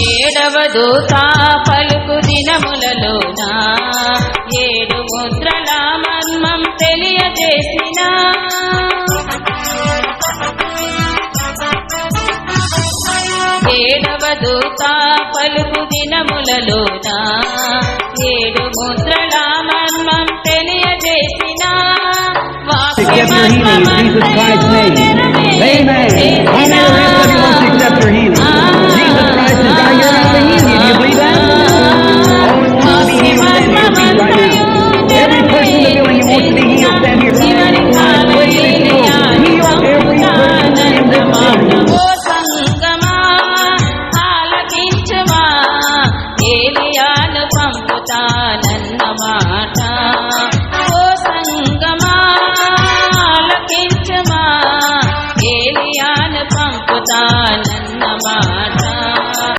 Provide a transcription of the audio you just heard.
ఏడవ దూత పలుకు దినములలోన? ఏడు ముద్రల మర్మం తెలియజేసిన? ఏడవ దూత పలుకు దినములలోన? ఏడు ముద్రల నన్నమా ఏలియాను పంపుతా నన్నమా